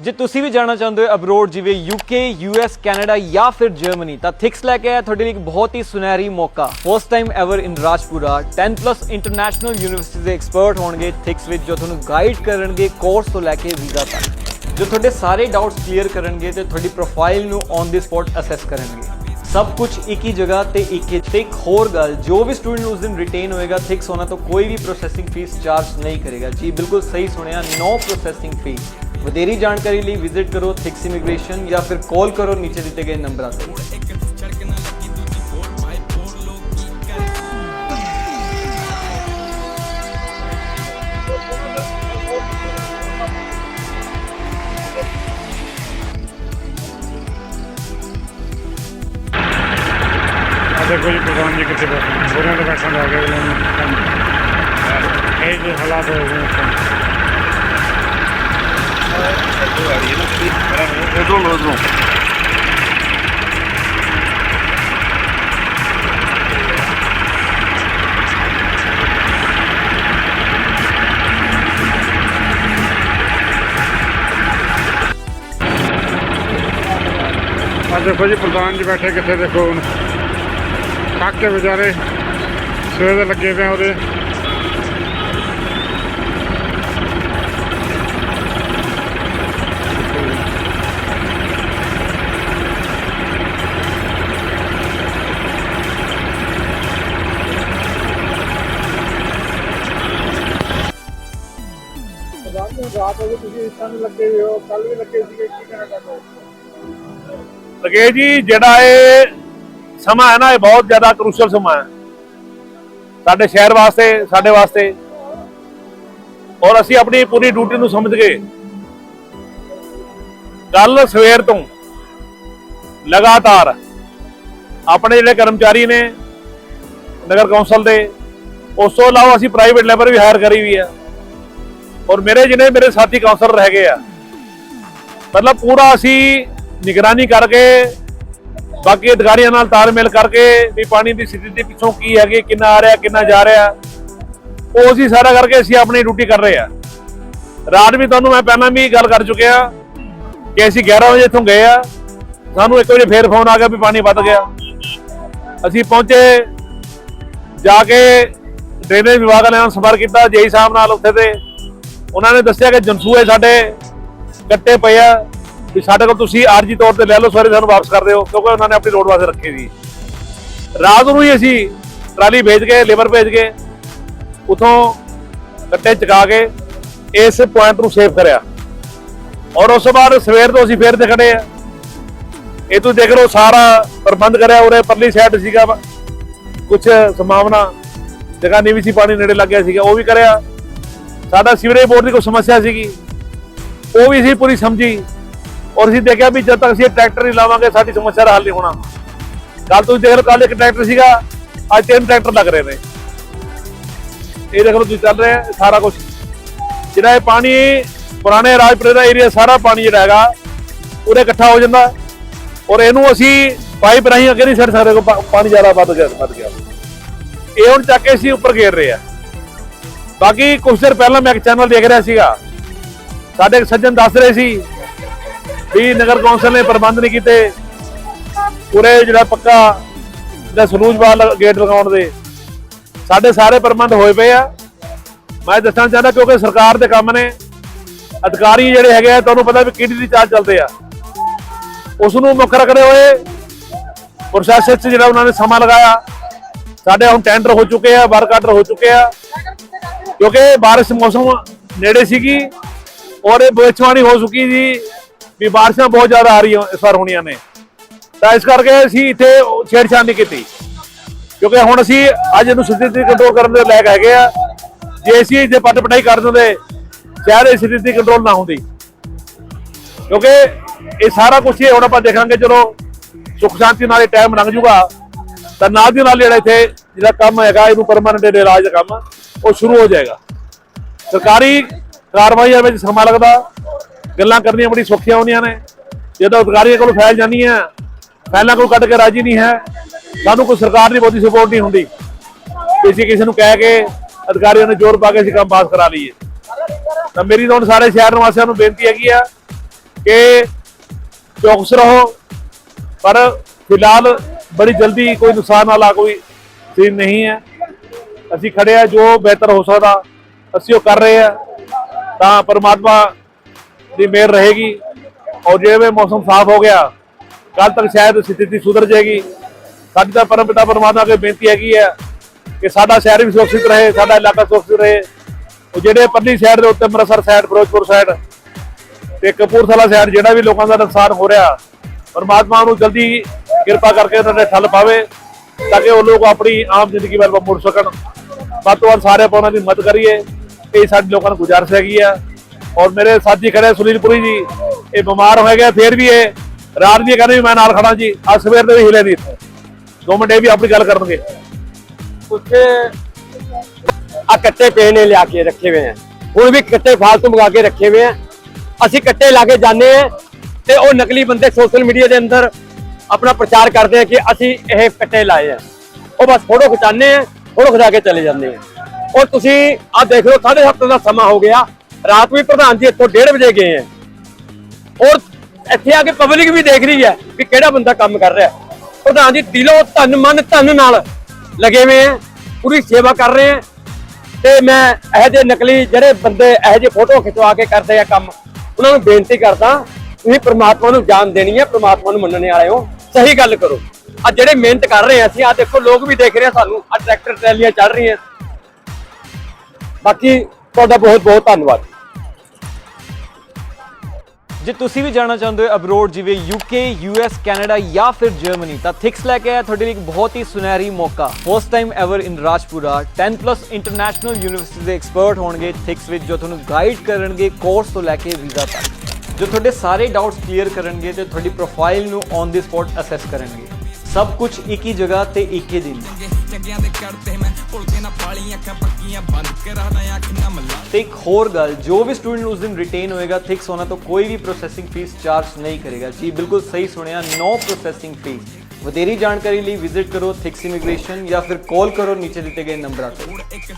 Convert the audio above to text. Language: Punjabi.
ਜੇ ਤੁਸੀਂ ਵੀ ਜਾਣਾ ਚਾਹੁੰਦੇ ਹੋ ਅਬਰੋਡ ਜਿਵੇਂ ਯੂਕੇ ਯੂਐਸ ਕੈਨੇਡਾ ਜਾਂ ਫਿਰ ਜਰਮਨੀ ਤਾਂ ਥਿਕਸ ਲੈ ਕੇ ਆਇਆ ਤੁਹਾਡੇ ਲਈ ਇੱਕ ਬਹੁਤ ਹੀ ਸੁਨਹਿਰੀ ਮੌਕਾ। First time ever in Rajpura 10 plus international university ਦੇ ਐਕਸਪਰਟ ਹੋਣਗੇ ਥਿਕਸ ਵਿੱਚ, ਜੋ ਤੁਹਾਨੂੰ ਗਾਈਡ ਕਰਨਗੇ ਕੋਰਸ ਤੋਂ ਲੈ ਕੇ ਵੀਜ਼ਾ ਤੱਕ। ਜੋ ਤੁਹਾਡੇ ਸਾਰੇ ਡਾਊਟਸ ਕਲੀਅਰ ਕਰਨਗੇ ਤੇ ਤੁਹਾਡੀ ਪ੍ਰੋਫਾਈਲ ਨੂੰ ਔਨ ਦੀ ਸਪੌਟ ਅਸੈਸ ਕਰਨਗੇ। ਸਭ ਕੁਝ ਇੱਕ ਹੀ ਜਗ੍ਹਾ ਤੇ ਇੱਕ ਹੀ ਤੇ ਇੱਕ ਹੋਰ ਗੱਲ, ਜੋ ਵੀ ਸਟੂਡੈਂਟ ਉਸ ਦਿਨ ਰਿਟੇਨ ਹੋਏਗਾ ਥਿਕਸ ਹੋਣਾ ਤੋਂ ਕੋਈ ਵੀ ਪ੍ਰੋਸੈਸਿੰਗ ਫੀਸ ਚਾਰਜ ਨਹੀਂ ਕਰੇਗਾ। ਜੀ ਬਿਲਕੁਲ ਸਹੀ ਸੁਣਿਆ ਨੋ ਪ੍ਰੋਸੈਸਿੰਗ ਫੀਸ ਵਧੇਰੀ ਜਾਣਕਾਰੀ ਲਈ ਵਿਜ਼ਿਟ ਕਰੋ ਥਿਕਸ ਇਮੀਗ੍ਰੇਸ਼ਨ ਜਾਂ ਫਿਰ ਕਾਲ ਕਰੋ ਨੀਚੇ ਦਿੱਤੇ ਗਏ ਨੰਬਰਾਂ ਤੇ। ਆ ਦੇਖੋ ਜੀ ਪ੍ਰਧਾਨ ਜੀ ਕਿੱਥੇ ਬੈਠੇ ਨੇ। ਸੋਰਿਆਂ ਦੇ ਬੈਠਣ ਲੱਗ ਗਏ ਇਹਨਾਂ ਨੂੰ ਕੰਮ ਇਹ ਜਿਹੇ ਹਾਲਾਤ ਹੋ ਗਏ ਇੱਥੇ। ਇਧਰੋਂ ਲੋ ਇਧਰੋਂ ਆ ਦੇਖੋ ਜੀ ਪ੍ਰਧਾਨ ਜੀ ਬੈਠੇ ਕਿੱਥੇ ਦੇਖੋ ਹੁਣ ਥੱਕ ਕੇ ਵਿਚਾਰੇ ਸਵੇਰ ਦੇ ਲੱਗੇ ਪਏ ਆ ਉਹਦੇ ਲਗੇ ਜੀ, ਜਿਹੜਾ ਇਹ ਸਮਾਂ ਹੈ ਨਾ, ਇਹ ਬਹੁਤ ਜ਼ਿਆਦਾ ਕ੍ਰੂਸ਼ਲ ਸਮਾਂ ਹੈ। ਸਾਡੇ ਸ਼ਹਿਰ ਵਾਸਤੇ, ਸਾਡੇ ਵਾਸਤੇ। ਔਰ ਅਸੀਂ ਆਪਣੀ ਪੂਰੀ ਡਿਊਟੀ ਨੂੰ ਸਮਝ ਕੇ ਕੱਲ ਸਵੇਰ ਤੋਂ ਲਗਾਤਾਰ ਆਪਣੇ ਜਿਹੜੇ ਕਰਮਚਾਰੀ ਨੇ, ਨਗਰ ਕੌਂਸਲ ਦੇ, ਉਸ ਤੋਂ ਇਲਾਵਾ ਅਸੀਂ ਪ੍ਰਾਈਵੇਟ ਲੈਬਰ ਵੀ ਹਾਇਰ ਕਰੀ ਵੀ ਹੈ। ਔਰ ਮੇਰੇ ਜਿਹੜੇ ਮੇਰੇ ਸਾਥੀ ਕਾਉਂਸਲਰ ਹੈਗੇ ਆ, ਮਤਲਬ ਪੂਰਾ ਅਸੀਂ ਨਿਗਰਾਨੀ ਕਰਕੇ, ਬਾਕੀ ਅਧਿਕਾਰੀਆਂ ਨਾਲ ਤਾਲਮੇਲ ਕਰਕੇ ਵੀ ਪਾਣੀ ਦੀ ਸਥਿਤੀ ਪਿੱਛੋਂ ਕੀ ਹੈਗੀ, ਕਿੰਨਾ ਆ ਰਿਹਾ, ਕਿੰਨਾ ਜਾ ਰਿਹਾ, ਉਹ ਅਸੀਂ ਸਾਰਾ ਕਰਕੇ ਅਸੀਂ ਆਪਣੀ ਡਿਊਟੀ ਕਰ ਰਹੇ ਆ। ਰਾਤ ਵੀ ਤੁਹਾਨੂੰ ਮੈਂ ਪਹਿਲਾਂ ਵੀ ਗੱਲ ਕਰ ਚੁੱਕਿਆ ਕਿ ਅਸੀਂ 11 ਵਜੇ ਇੱਥੋਂ ਗਏ ਆ, ਸਾਨੂੰ 1 ਵਜੇ ਫੇਰ ਫੋਨ ਆ ਗਿਆ ਵੀ ਪਾਣੀ ਵੱਧ ਗਿਆ। ਅਸੀਂ ਪਹੁੰਚੇ, ਜਾ ਕੇ ਡਰੇਨੇਜ ਵਿਭਾਗ ਵਾਲਿਆਂ ਨਾਲ ਸੰਪਰਕ ਕੀਤਾ, ਜੇਈ ਸਾਹਿਬ ਨਾਲ ਉੱਥੇ ਤੇ ਉਹਨਾਂ ਨੇ ਦੱਸਿਆ ਕਿ ਜਨਸੂਏ ਸਾਡੇ ਕੱਟੇ ਪਏ ਆ ਵੀ ਸਾਡੇ ਕੋਲ ਤੁਸੀਂ ਆਰਜੀ ਤੌਰ ਤੇ ਲੈ ਲਓ, ਸਾਰੇ ਸਾਨੂੰ ਵਾਪਸ ਕਰ ਦਿਓ, ਕਿਉਂਕਿ ਉਹਨਾਂ ਨੇ ਆਪਣੀ ਰੋਡ ਵਾਸਤੇ ਰੱਖੇ ਸੀ। ਰਾਤ ਨੂੰ ਹੀ ਅਸੀਂ ਟਰਾਲੀ ਭੇਜ ਕੇ ਲੇਬਰ ਭੇਜ ਕੇ ਉਥੋਂ ਕੱਟੇ ਚਕਾ ਕੇ ਇਸ ਪੁਆਇੰਟ ਨੂੰ ਸੇਵ ਕਰਿਆ। ਔਰ ਉਸ ਤੋਂ ਬਾਅਦ ਸਵੇਰ ਤੋਂ ਅਸੀਂ ਫੇਰ ਤੇ ਖੜੇ ਆ। ਇਹ ਤੁਸੀਂ ਦੇਖ ਲਓ, ਸਾਰਾ ਪ੍ਰਬੰਧ ਕਰਿਆ, ਉਰੇ ਪਰਲੀ ਸਾਈਡ ਸੀਗਾ ਕੁਝ ਸੰਭਾਵਨਾ, ਜਗ੍ਹਾ ਨਹੀਂ ਵੀ ਸੀ, ਪਾਣੀ ਨੇੜੇ ਲੱਗ ਗਿਆ ਸੀਗਾ, ਉਹ ਵੀ ਕਰਿਆ। ਸਾਡਾ ਸੀਵਰੇਜ ਬੋਰਡ ਦੀ ਕੋਈ ਸਮੱਸਿਆ ਸੀਗੀ। ਉਹ ਵੀ ਅਸੀਂ ਪੂਰੀ ਸਮਝੀ। ਔਰ ਅਸੀਂ ਦੇਖਿਆ ਵੀ ਜਦ ਤੱਕ ਅਸੀਂ ਇਹ ਟਰੈਕਟਰ ਨਹੀਂ ਲਾਵਾਂਗੇ, ਸਾਡੀ ਸਮੱਸਿਆ ਦਾ ਹੱਲ ਨਹੀਂ ਹੋਣਾ। ਕੱਲ ਤੁਸੀਂ ਦੇਖ ਲਓ ਕੱਲ ਇੱਕ ਟਰੈਕਟਰ ਸੀਗਾ, ਅੱਜ ਤਿੰਨ ਟਰੈਕਟਰ ਲੱਗ ਰਹੇ ਨੇ। ਇਹ ਦੇਖ ਲਓ ਤੁਸੀਂ ਚੱਲ ਰਿਹਾ, ਸਾਰਾ ਕੁਝ ਜਿਹੜਾ ਇਹ ਪਾਣੀ, ਪੁਰਾਣੇ ਰਾਜਪੁਰੇ ਦਾ ਏਰੀਆ ਸਾਰਾ ਪਾਣੀ ਜਿਹੜਾ ਹੈਗਾ, ਉਰੇ ਇਕੱਠਾ ਹੋ ਜਾਂਦਾ। ਔਰ ਇਹਨੂੰ ਅਸੀਂ ਪਾਈਪ ਰਾਹੀਂ ਅੱਗੇ ਨਹੀਂ ਛੱਡ ਸਕਦੇ ਪਾਣੀ ਜ਼ਿਆਦਾ ਵੱਧ ਗਿਆ ਵੱਧ ਗਿਆ। ਇਹ ਹੁਣ ਚੱਕ ਕੇ ਅਸੀਂ ਉੱਪਰ ਗੇਰ ਰਹੇ ਆ। ਬਾਕੀ ਕੁਝ ਦਿਨ ਪਹਿਲਾਂ ਮੈਂ ਇੱਕ ਚੈਨਲ ਦੇਖ ਰਿਹਾ ਸੀਗਾ। ਸਾਡੇ ਸੱਜਣ ਦੱਸ ਰਹੇ ਸੀ ਵੀ ਨਗਰ ਕੌਂਸਲ ਨੇ ਪ੍ਰਬੰਧ ਨਹੀਂ ਕੀਤੇ। ਪੂਰੇ ਜਿਹੜਾ ਪੱਕਾ ਜਿਹੜਾ ਸਰੂਜਵਾਲ ਗੇਟ ਲਗਾਉਣ ਦੇ। ਸਾਡੇ ਸਾਰੇ ਪ੍ਰਬੰਧ ਹੋਏ ਪਏ ਆ। ਮੈਂ ਦੱਸਣਾ ਚਾਹੁੰਦਾ ਕਿਉਂਕਿ ਸਰਕਾਰ ਦੇ ਕੰਮ ਨੇ, ਅਧਿਕਾਰੀ ਜਿਹੜੇ ਹੈਗੇ ਆ, ਤੁਹਾਨੂੰ ਪਤਾ ਵੀ ਕਿਹੜੀ ਦੀ ਚਾਲ ਚੱਲਦੇ ਆ। ਉਸ ਨੂੰ ਮੁੱਖ ਰੱਖਦੇ ਹੋਏ ਪ੍ਰੋਸੈਸ 'ਚ ਜਿਹੜਾ ਉਹਨਾਂ ਨੇ ਸਮਾਂ ਲਗਾਇਆ, ਸਾਡੇ ਹੁਣ ਟੈਂਡਰ ਹੋ ਚੁੱਕੇ ਆ ਵਰਕ ਆਰਡਰ ਹੋ ਚੁੱਕੇ ਆ। ਕਿਉਂਕਿ ਬਾਰਿਸ਼ ਮੌਸਮ ਨੇੜੇ ਸੀਗੀ ਔਰ ਇਹ ਭਵਿੱਖਬਾਣੀ ਹੋ ਚੁੱਕੀ ਸੀ ਵੀ ਬਾਰਿਸ਼ਾਂ ਬਹੁਤ ਜ਼ਿਆਦਾ ਆ ਰਹੀਆਂ ਇਸ ਵਾਰ ਹੋਣੀਆਂ ਨੇ। ਤਾਂ ਇਸ ਕਰਕੇ ਅਸੀਂ ਇੱਥੇ ਛੇੜਛਾੜ ਨਹੀਂ ਕੀਤੀ। ਕਿਉਂਕਿ ਹੁਣ ਅਸੀਂ ਅੱਜ ਇਹਨੂੰ ਸਥਿਤੀ ਕੰਟਰੋਲ ਕਰਨ ਦੇ ਲਾਇਕ ਹੈਗੇ ਆ। ਜੇ ਅਸੀਂ ਇੱਥੇ ਪੱਟ ਪਟਾਈ ਕਰ ਦਿੰਦੇ, ਸ਼ਾਇਦ ਇਹ ਸਥਿਤੀ ਕੰਟਰੋਲ ਨਾ ਹੁੰਦੀ। ਕਿਉਂਕਿ ਇਹ ਸਾਰਾ ਕੁਝ ਹੀ ਹੁਣ ਆਪਾਂ ਦੇਖਾਂਗੇ, ਚਲੋ ਸੁਖ ਸ਼ਾਂਤੀ ਨਾਲ ਇਹ ਟਾਈਮ ਲੰਘ ਜੂਗਾ। ਤਾਂ ਨਾਲ ਦੀ ਨਾਲ ਜਿਹੜਾ ਇੱਥੇ ਜਿਹੜਾ ਕੰਮ ਹੈਗਾ, ਇਹਨੂੰ ਪਰਮਾਨੈਂਟ ਇਲਾਜ ਦਾ ਕੰਮ। ਉਹ ਸ਼ੁਰੂ ਹੋ ਜਾਏਗਾ। ਸਰਕਾਰੀ ਕਾਰਵਾਈਆਂ ਵਿੱਚ ਸਮਾਂ ਲੱਗਦਾ। ਗੱਲਾਂ ਕਰਨੀਆਂ ਬੜੀ ਸੌਖੀਆਂ ਹੁੰਦੀਆਂ ਨੇ। ਜਦੋਂ ਅਧਿਕਾਰੀਆਂ ਕੋਲ ਫੈਲ ਜਾਂਦੀਆਂ ਫੈਲਾਂ ਕੋਈ ਕੱਢ ਕੇ ਰਾਜੀ ਨਹੀਂ ਹੈ, ਸਾਨੂੰ ਕੋਈ ਸਰਕਾਰ ਦੀ ਬਹੁਤੀ ਸਪੋਰਟ ਨਹੀਂ ਹੁੰਦੀ। ਕਿਸੇ ਕਿਸੇ ਨੂੰ ਕਹਿ ਕੇ ਅਧਿਕਾਰੀਆਂ ਨੇ ਜ਼ੋਰ ਪਾ ਕੇ ਅਸੀਂ ਕੰਮ ਪਾਸ ਕਰਾ ਲਈਏ। ਤਾਂ ਮੇਰੀ ਤਾਂ ਹੁਣ ਸਾਰੇ ਸ਼ਹਿਰ ਨਿਵਾਸੀਆਂ ਨੂੰ ਬੇਨਤੀ ਹੈਗੀ ਆ ਕਿ ਚੌਕਸ ਰਹੋ, ਪਰ ਫਿਲਹਾਲ ਬੜੀ ਜਲਦੀ ਕੋਈ ਨੁਕਸਾਨ ਵਾਲਾ ਕੋਈ ਸੀਨ ਨਹੀਂ ਹੈ। ਅਸੀਂ ਖੜੇ ਆ ਜੋ ਬਿਹਤਰ ਹੋ ਸਕਦਾ, ਅਸੀਂ ਉਹ ਕਰ ਰਹੇ ਆ ਤਾਂ ਪਰਮਾਤਮਾ ਦੀ ਮਿਹਰ ਰਹੇਗੀ। ਔਰ ਜਿਵੇਂ ਮੌਸਮ ਸਾਫ਼ ਹੋ ਗਿਆ ਕੱਲ ਤੱਕ ਸ਼ਾਇਦ ਸਥਿਤੀ ਸੁਧਰ ਜਾਏਗੀ। ਸਾਡੀ ਤਾਂ ਪਰਮਪਿਤਾ ਪਰਮਾਤਮਾ ਅੱਗੇ ਬੇਨਤੀ ਹੈਗੀ ਹੈ ਕਿ ਸਾਡਾ ਸ਼ਹਿਰ ਵੀ ਸੁਰੱਖਿਅਤ ਰਹੇ, ਸਾਡਾ ਇਲਾਕਾ ਸੁਰੱਖਿਅਤ ਰਹੇ। ਉਹ ਜਿਹੜੇ ਪੱਲੀ ਸਾਈਡ ਦੇ ਉੱਤੇ ਅੰਮ੍ਰਿਤਸਰ ਸਾਈਡ ਫਿਰੋਜ਼ਪੁਰ ਸਾਈਡ ਤੇ ਕਪੂਰਥਲਾ ਸਾਈਡ ਜਿਹੜਾ ਵੀ ਲੋਕਾਂ ਦਾ ਨੁਕਸਾਨ ਹੋ ਰਿਹਾ, ਪਰਮਾਤਮਾ ਨੂੰ ਜਲਦੀ ਕਿਰਪਾ ਕਰਕੇ ਉਹਨਾਂ ਦੇ ਠੱਲ ਪਾਵੇ ਤਾਂ ਕਿ ਉਹ ਲੋਕ ਆਪਣੀ ਆਮ ਜ਼ਿੰਦਗੀ ਵੱਲ ਮੁੜ ਸਕਣ। ਵੱਧ ਤੋਂ ਵੱਧ ਸਾਰੇ ਆਪਾਂ ਉਹਨਾਂ ਦੀ ਮਦਦ ਕਰੀਏ। ਇਹ ਸਾਡੇ ਲੋਕਾਂ ਨੂੰ ਗੁਜ਼ਾਰਿਸ਼ ਹੈਗੀ ਆ। ਔਰ ਮੇਰੇ ਸਾਥੀ ਖੜੇ ਸੁਨੀਲਪੁਰੀ ਜੀ, ਇਹ ਬਿਮਾਰ ਹੋ ਗਿਆ ਫੇਰ ਵੀ ਇਹ ਰਾਤ ਦੀ ਕਹਿੰਦੇ ਵੀ ਮੈਂ ਨਾਲ ਖੜਾ ਜੀ, ਅੱਜ ਸਵੇਰ ਦੇ ਵੀ ਹਿਲੇ ਨਹੀਂ ਇੱਥੇ। ਦੋ ਮਿੰਟ ਇਹ ਵੀ ਆਪਣੀ ਗੱਲ ਕਰਨਗੇ। ਉੱਥੇ ਆ ਕੱਟੇ ਪਏ ਨੇ ਲਿਆ ਕੇ ਰੱਖੇ ਹੋਏ ਆ। ਹੁਣ ਵੀ ਕੱਟੇ ਫਾਲਤੂ ਮੰਗਾ ਕੇ ਰੱਖੇ ਹੋਏ ਆ। ਅਸੀਂ ਕੱਟੇ ਲਾ ਕੇ ਜਾਂਦੇ ਆ ਤੇ ਉਹ ਨਕਲੀ ਬੰਦੇ ਸੋਸ਼ਲ ਮੀਡੀਆ ਦੇ ਅੰਦਰ ਆਪਣਾ ਪ੍ਰਚਾਰ ਕਰਦੇ ਆ ਕਿ ਅਸੀਂ ਇਹ ਕੱਟੇ ਲਾਏ ਆ। ਉਹ ਬਸ ਫੋਟੋ ਖਿਚਾਉਂਦੇ ਆ ਫੋਟੋ ਖਿਚਾ ਕੇ ਚਲੇ ਜਾਂਦੇ ਆ। ਔਰ ਤੁਸੀਂ ਆ ਦੇਖ ਲਓ 7:30 ਦਾ ਸਮਾਂ ਹੋ ਗਿਆ। ਰਾਤ ਵੀ ਪ੍ਰਧਾਨ ਜੀ ਇੱਥੋਂ 1:30 ਵਜੇ ਗਏ ਹੈ ਔਰ ਇੱਥੇ ਆ ਕੇ ਪਬਲਿਕ ਵੀ ਦੇਖ ਰਹੀ ਹੈ ਕਿ ਕਿਹੜਾ ਬੰਦਾ ਕੰਮ ਕਰ ਰਿਹਾ। ਪ੍ਰਧਾਨ ਜੀ, ਦਿਲੋਂ ਧਨ, ਮਨ ਧਨ ਨਾਲ ਲੱਗੇ ਹੋਏ ਆ, ਪੂਰੀ ਸੇਵਾ ਕਰ ਰਹੇ ਹੈ ਤੇ ਮੈਂ ਇਹੋ ਜਿਹੇ ਨਕਲੀ ਜਿਹੜੇ ਬੰਦੇ ਇਹੋ ਜਿਹੇ ਫੋਟੋ ਖਿਚਵਾ ਕੇ ਕਰਦੇ ਆ ਕੰਮ, ਉਹਨਾਂ ਨੂੰ ਬੇਨਤੀ ਕਰਦਾ, ਤੁਸੀਂ ਪ੍ਰਮਾਤਮਾ ਨੂੰ ਜਾਨ ਦੇਣੀ ਹੈ ਪ੍ਰਮਾਤਮਾ ਨੂੰ ਮੰਨਣੇ ਵਾਲੇ ਹੋ। ਸਹੀ ਗੱਲ ਕਰੋ। ਆ ਜਿਹੜੇ ਮਿਹਨਤ ਕਰ ਰਹੇ ਆ ਅਸੀਂ ਆ ਦੇਖੋ, ਲੋਕ ਵੀ ਦੇਖ ਰਹੇ ਆ ਸਾਨੂੰ। ਆ ਟਰੈਕਟਰ ਟਰੈਲੀਆਂ ਚੱਲ ਰਹੀਆਂ। ਬਾਕੀ ਤੁਹਾਡਾ ਬਹੁਤ ਬਹੁਤ ਧੰਨਵਾਦ। ਜੇ ਤੁਸੀਂ ਵੀ ਜਾਣਾ ਚਾਹੁੰਦੇ ਹੋ ਅਬਰੋਡ ਜਿਵੇਂ ਯੂਕੇ ਯੂਐਸ ਕੈਨੇਡਾ ਜਾਂ ਫਿਰ ਜਰਮਨੀ ਤਾਂ ਥਿਕਸ ਲੈ ਕੇ ਆਇਆ ਤੁਹਾਡੇ ਲਈ ਇੱਕ ਬਹੁਤ ਹੀ ਸੁਨਹਿਰੀ ਮੌਕਾ। First time ever in Rajpura 10 plus international university ਦੇ ਐਕਸਪਰਟ ਹੋਣਗੇ ਥਿਕਸ ਵਿੱਚ, ਜੋ ਤੁਹਾਨੂੰ ਗਾਈਡ ਕਰਨਗੇ ਕੋਰਸ ਤੋਂ ਲੈ ਕੇ ਵੀਜ਼ਾ ਤੱਕ। ਜੋ ਤੁਹਾਡੇ ਸਾਰੇ ਡਾਊਟਸ ਕਲੀਅਰ ਕਰਨਗੇ ਤੇ ਤੁਹਾਡੀ ਪ੍ਰੋਫਾਈਲ ਨੂੰ ਔਨ ਦੀ ਸਪੌਟ ਅਸੈਸ ਕਰਨਗੇ। ਸਭ ਕੁਝ ਇੱਕ ਹੀ ਜਗ੍ਹਾ ਤੇ ਇੱਕ ਹੀ ਦਿਨ। ਤੇ ਇੱਕ ਹੋਰ ਗੱਲ, ਜੋ ਵੀ ਸਟੂਡੈਂਟ ਉਸ ਦਿਨ ਰਿਟੇਨ ਹੋਏਗਾ ਥਿਕ ਸੋਨਾ ਤੋਂ ਕੋਈ ਵੀ ਪ੍ਰੋਸੈਸਿੰਗ ਫੀਸ ਚਾਰਜ ਨਹੀਂ ਕਰੇਗਾ। ਜੀ, ਬਿਲਕੁਲ ਸਹੀ ਸੁਣਿਆ ਨੋ ਪ੍ਰੋਸੈਸਿੰਗ ਫੀਸ ਵਧੇਰੀ ਜਾਣਕਾਰੀ ਲਈ ਵਿਜ਼ਿਟ ਕਰੋ ਥਿਕਸ ਇਮੀਗ੍ਰੇਸ਼ਨ ਜਾਂ ਫਿਰ ਕਾਲ ਕਰੋ ਨੀਚੇ ਦਿੱਤੇ ਗਏ ਨੰਬਰਾਂ ਤੇ। ਇੱਕ